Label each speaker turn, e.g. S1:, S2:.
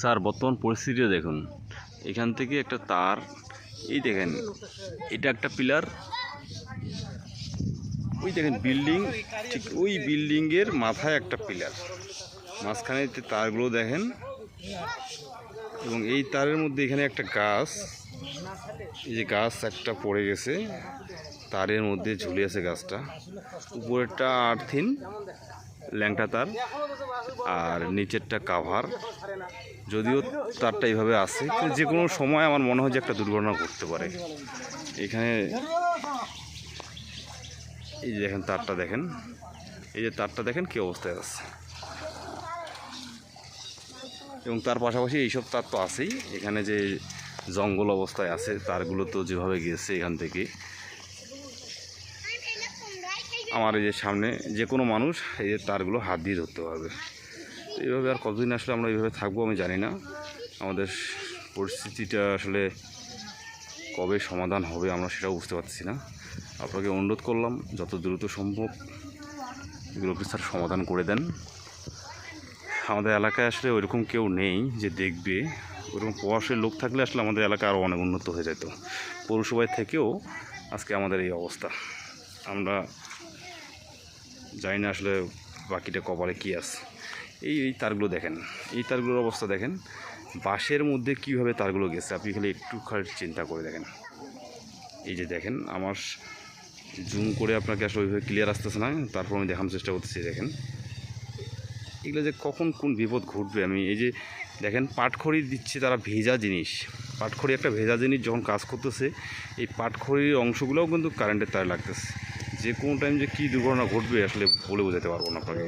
S1: Sir, বর্তমান পরিস্থিতিটা দেখুন। এখান থেকে একটা তার, এই দেখেন, এটা একটা পিলার, ওই দেখেন বিল্ডিং, ঠিক ওই বিল্ডিংয়ের মাথায় একটা পিলার। মাঝখানে যে তারগুলো দেখেন, এবং এই তারের মধ্যে এখানে একটা গাছ, এই যে গাছ একটা পড়ে গেছে, তারের মধ্যে ঝুলে আছে গাছটা। উপরেরটা আর্থিন ল্যাংটা তার, আর নিচেরটা কাভার। যদিও তারটা এইভাবে কিন্তু যে কোনো সময় আমার মনে হয় যে একটা দুর্ঘটনা ঘটতে পারে। এখানে এই যে দেখেন তারটা দেখেন, এই যে তারটা দেখেন কী অবস্থায় আছে। এবং তার পাশাপাশি এইসব তার তো আছেই। এখানে যে জঙ্গল অবস্থায় আছে, তারগুলো তো যেভাবে গেছে এখান থেকে আমার এই যে সামনে যে কোনো মানুষ এই যে তারগুলো হাত দিয়ে ধরতে পারবে। তো এইভাবে আর কতদিন আসলে আমরা এইভাবে থাকব আমি জানি না। আমাদের পরিস্থিতিটা আসলে কবে সমাধান হবে আমরা সেটাও বুঝতে পারছি না। আপনাকে অনুরোধ করলাম, যত দ্রুত সম্ভব এগুলো স্যার সমাধান করে দেন। আমাদের এলাকায় আসলে ওইরকম কেউ নেই যে দেখবে। ওরকম প্রবাসের লোক থাকলে আসলে আমাদের এলাকা আরও অনেক উন্নত হয়ে যেত। পৌরসভায় থেকেও আজকে আমাদের এই অবস্থা। আমরা জানি না আসলে বাকিটা কপালে কী আছে। এই এই তারগুলো দেখেন, এই তারগুলোর অবস্থা দেখেন, বাঁশের মধ্যে কীভাবে তারগুলো গেছে, আপনি খালি একটু খালি চিন্তা করে দেখেন। এই যে দেখেন, আমার জুম করে আপনাকে আসলে ওইভাবে ক্লিয়ার আসতেছে না, তারপর আমি দেখানোর চেষ্টা করতেছি, দেখেন। এগুলো যে কখন কোন বিপদ ঘটবে, আমি এই যে দেখেন, পাটখড়ি দিচ্ছে তারা ভেজা জিনিস। পাটখড়ি একটা ভেজা জিনিস যখন কাজ করতেছে, এই পাটখড়ির অংশগুলোও কিন্তু কারেন্টের তার লাগতেছে। যে কোনো টাইম যে কী দুর্ঘটনা ঘটবে আসলে বলে বোঝাতে পারব না আপনাকে।